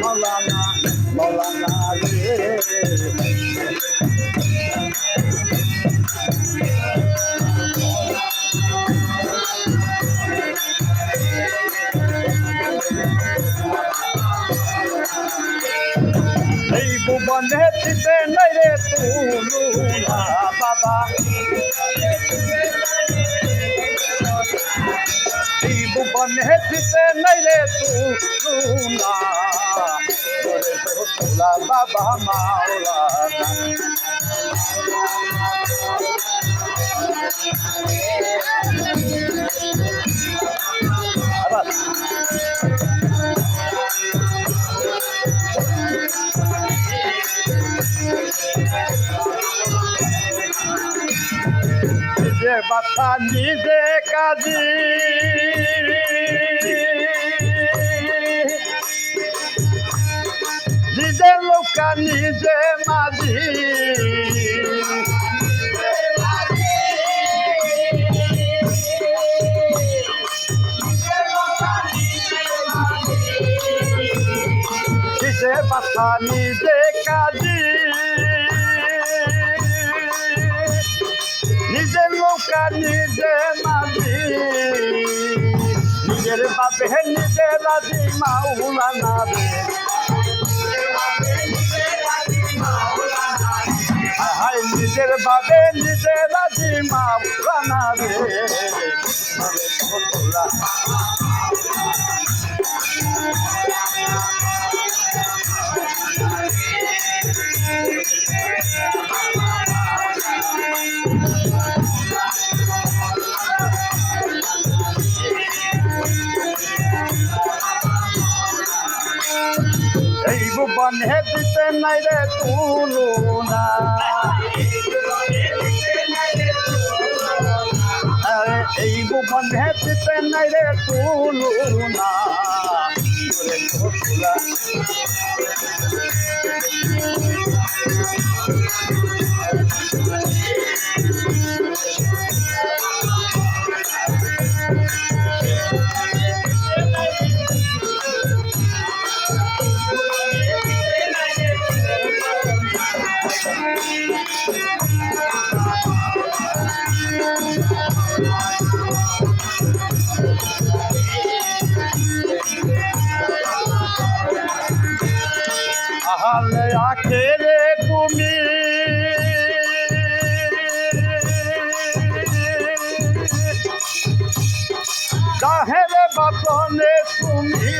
মৌলানা মৌলানা রে এই ভুবনে দিতে নাই রে তুলুনা বাবা ভুবনে দিতে নাই রে ওরে তোলা বাবা আবার। নিজে বাচ্চা নিজে কাজী। নিজে লোকা নিজে মাঝি। নিজে বাচ্চা নিজে কাজী। নিজে নৌকা নিজে মাঝি। নিজের বাপে নিজে রাজি মাউলা না রে। হাই নিজের বাপে নিজে রাজি মাউলা না রে। আরে তোলা এই বনে দিতে নাই রে তুলু না। আরে এই বনে দিতে নাই রে তুলু না। ওরে আখেরে তুমি। কাহেরে বাপনে তুমি।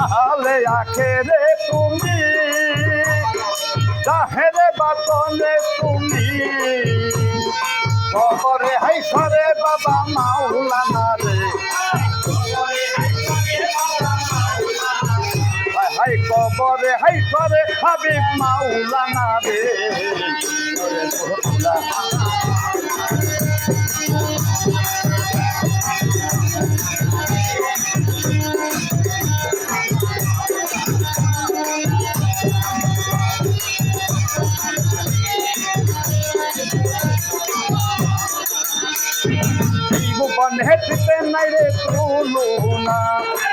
আহালে আখেরে তুমি কাহেরে বাপনে তুমি। খবরে হাই সরে বাবা মাওলানা রে। হাই কবরে হাই সরে হাবিব মাওলানা রে। হেঁটতে নাই রে তুলু না